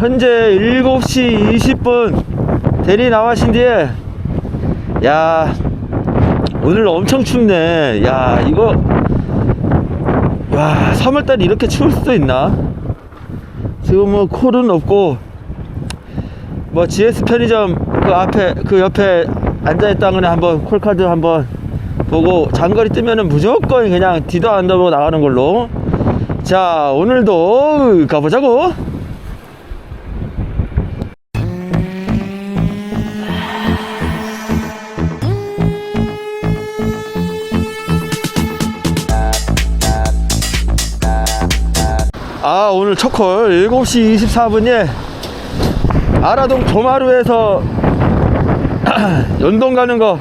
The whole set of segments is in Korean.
현재 7시 20분. 대리 나와신 뒤에. 야 오늘 엄청 춥네. 야 이거. 와 3월달에 이렇게 추울 수도 있나? 지금 뭐 콜은 없고. 뭐 GS 편의점 그 앞에 그 옆에 앉아있다거나 한번 콜카드 한번 보고 장거리 뜨면은 무조건 그냥 뒤도 안 돌고 나가는 걸로. 자 오늘도 가보자고 아 오늘 첫콜 7시 24분에 아라동 도마루에서 연동 가는 거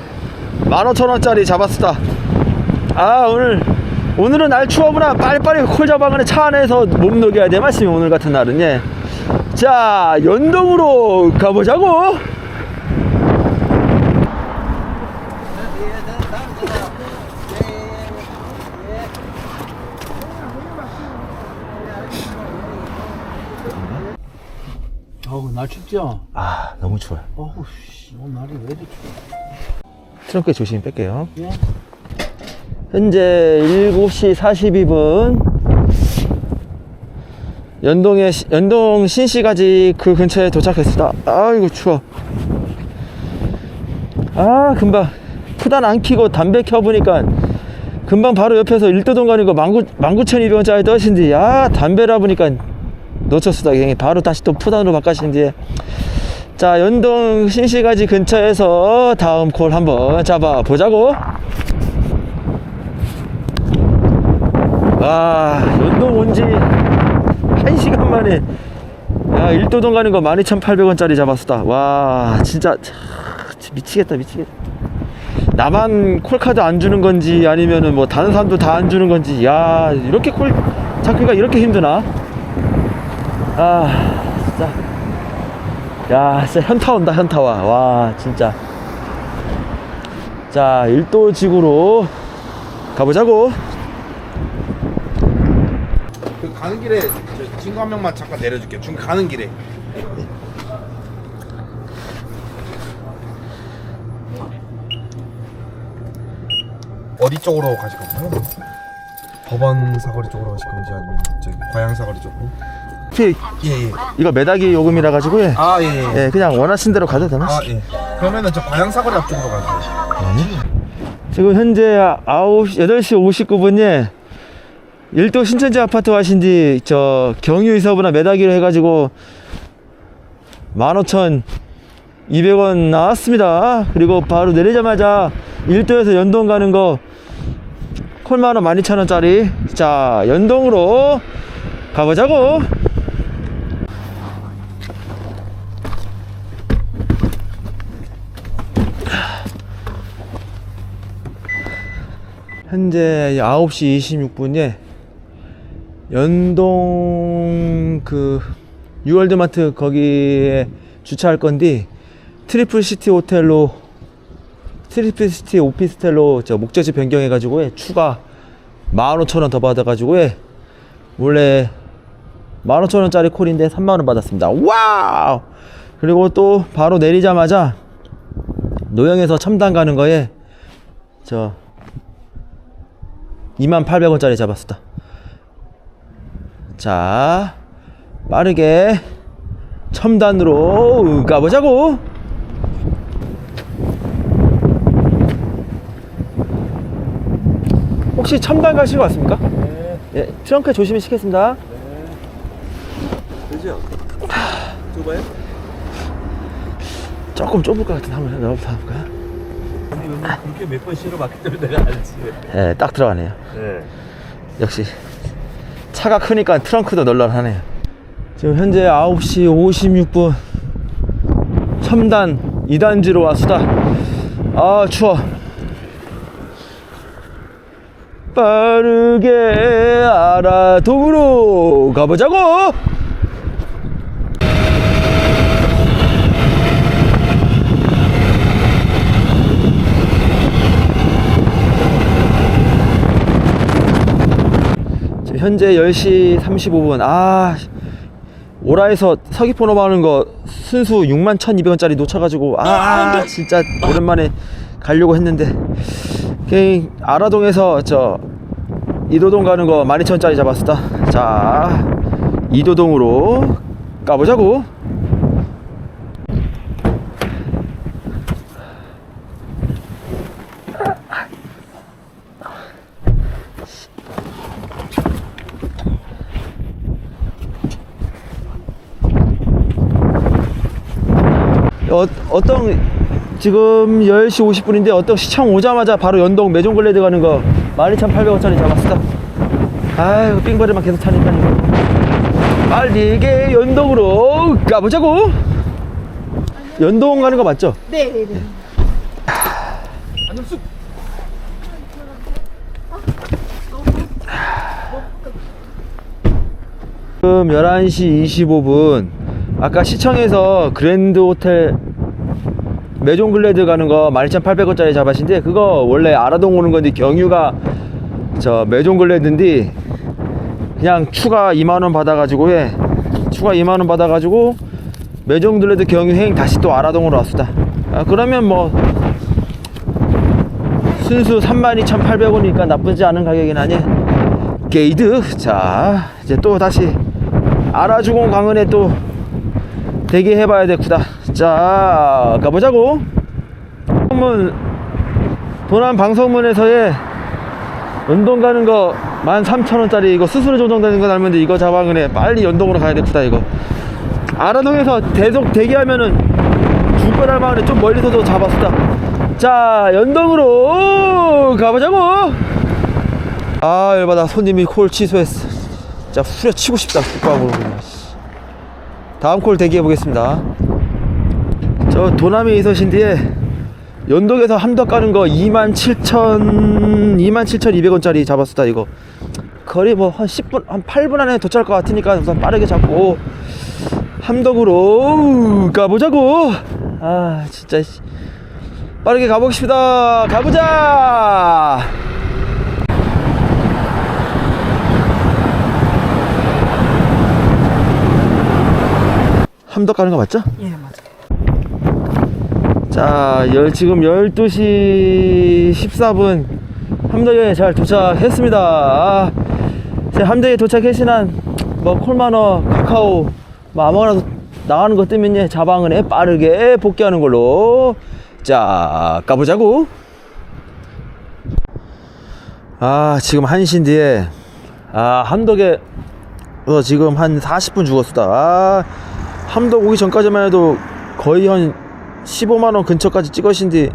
15,000원짜리 잡았다. 아 오늘 오늘은 날 추워보나 빨리빨리 콜 잡아가는 차 안에서 몸 녹여야 돼. 말씀이 오늘 같은 날은 예. 자 연동으로 가보자고 날 춥죠? 아 너무 추워요. 어우 씨 오늘 날이 왜 이렇게 추워? 트렁크에 조심히 뺄게요. 예? 현재 7시 42분. 연동에 시- 연동 신시가지 그 근처에 도착했습니다. 아이고 추워. 아 금방. 푸단 안 키고 담배 켜보니까 금방 바로 옆에서 일도동 가는 거 19,200원짜리 떠신지 아 담배라 보니까 놓쳤습니다. 그냥 바로 다시 또 푸단으로 바꿔신지 자 연동 신시가지 근처에서 다음 콜 한번 잡아 보자고. 와 연동 온지 1시간 만에. 야 일도동 가는 거 12,800원짜리 잡았다. 와 진짜 차, 미치겠다 미치겠다. 나만 콜카드 안 주는 건지 아니면은 뭐 다른 사람도 다 안 주는 건지. 야 이렇게 콜 찾기가 이렇게 힘드나 아 진짜 야 진짜 현타 온다 현타 와와 진짜 자 일도지구로 가보자고 그 가는 길에 저 친구 한 명만 잠깐 내려줄게요. 중 가는 길에. 어디 쪽으로 가실 건가요? 법원 사거리 쪽으로 가실 건지 아니면 저기 과양 사거리 쪽으로? 혹시 예예. 이거 매다기 요금이라 가지고 예. 아 예 예. 예, 그냥 원하신 대로 가도 되나? 아 예. 그러면은 저 과양 사거리 앞쪽으로 가세요. 지금 현재 9시, 8시 59분에 일도 신천지 아파트 와신지 저 경유 이사보나 매다기로 해 가지고 15,200원 나왔습니다. 그리고 바로 내리자마자 일도에서 연동 가는 거 콜만원 12,000원짜리 자 연동으로 가보자고 현재 9시 26분에 연동 그 유월드마트 거기에 주차할 건데 트리플 시티 호텔로 트리플 시티 오피스텔로 저 목적지 변경해 가지고 추가 15,000원 더 받아 가지고 원래 15,000원짜리 콜인데 3만 원 받았습니다. 와우! 그리고 또 바로 내리자마자 노영에서 첨단 가는 거에 저 2800원짜리 잡았다. 자, 빠르게 첨단으로 가보자고. 혹시 첨단 가실 것 같습니까? 네. 예, 트렁크에 조심히 시겠습니다. 그죠? 좁아요? 조금 좁을 것 같은데 한번 넣어볼까요? 근데 요즘 그렇게 몇 번 실어봤기 때문에 내가 알지 예, 딱 들어가네요. 네 역시 차가 크니까 트렁크도 널널하네요. 지금 현재 9시 56분 첨단 2단지로 왔수다. 아 추워. 빠르게 아라동으로 가보자고. 현재 10시 35분. 아, 오라에서 서귀포 넘어가는 거 순수 6만 1,200원짜리 놓쳐가지고 아 진짜 오랜만에 가려고 했는데. 그냥 아라동에서 저 이도동 가는 거 12,000원짜리 잡았었다. 자 이도동으로 가보자고 어, 어떤 지금 10시 50분인데 어떤 시청 오자마자 바로 연동 매종글레드 가는 거 12,800원짜리 잡았어 아이고 삥버리만 계속 차니까 빨리 이게 연동으로 가보자고 연동 가는 거 맞죠? 네네네. 안녕수 지금 11시 25분 아까 시청에서 그랜드 호텔 메종글레드 가는 거 12,800원짜리 잡아신데 그거 원래 아라동 오는 건데 경유가 저 메종글레드인데 그냥 추가 2만원 받아가지고 해. 추가 2만원 받아가지고 메종글레드 경유행 다시 또 아라동으로 왔습니다. 아, 그러면 뭐 순수 32,800원이니까 나쁘지 않은 가격이긴 하니 게이드. 자 이제 또 다시 아라주공 강은에 또 대기해봐야 되구다 자 가보자고. 방송문 도남 방송문에서의 연동 가는 거 13,000원짜리 이거 수수료 조정되는 거 닮은데 이거 잡아그네 빨리 연동으로 가야 되구다 이거. 아라동에서 계속 대기하면은 죽고 날 마을에 좀 멀리서도 잡았다. 자 연동으로 가보자고. 아 열받아. 손님이 콜 취소했어. 진짜 후려치고 싶다 국밥으로 그냥. 씨. 다음 콜 대기해 보겠습니다. 저 도남에 있으신 뒤에 연동에서 함덕 가는 거 27,000 27,200원짜리 잡았었다 이거. 거리 뭐 한 10분 한 8분 안에 도착할 것 같으니까 우선 빠르게 잡고 함덕으로 가보자고. 아 진짜 씨. 빠르게 가보겠습니다. 가보자 함덕 가는 거 맞죠? 예 맞아요. 자, 열, 지금 12시 14분 함덕에 잘 도착했습니다. 아, 제 함덕에 도착했으난 뭐 콜마너, 카카오, 뭐 아무거나 나가는 것 뜨면 자방은 에 빠르게 복귀하는 걸로. 자, 가보자고. 아, 지금 1시 뒤에 아, 함덕에 어, 지금 한 40분 죽었다. 아, 함덕 오기 전까지만 해도 거의 한 15만 원 근처까지 찍으신디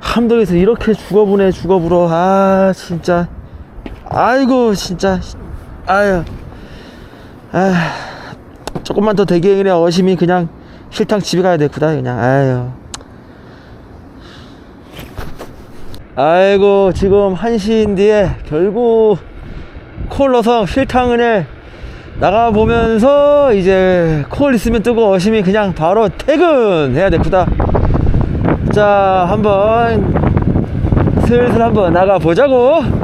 함덕에서 이렇게 죽어보네 죽어불어. 아 진짜. 아이고 진짜. 아유. 아 조금만 더 대기행이래 어심이 그냥 실탕 집에 가야 되구나 그냥. 아유. 아이고 지금 1시인 뒤에 결국 콜러성 실탕은에 나가보면서 이제 콜 있으면 뜨고 어심이 그냥 바로 퇴근해야 되구다. 자 한번 슬슬 한번 나가보자고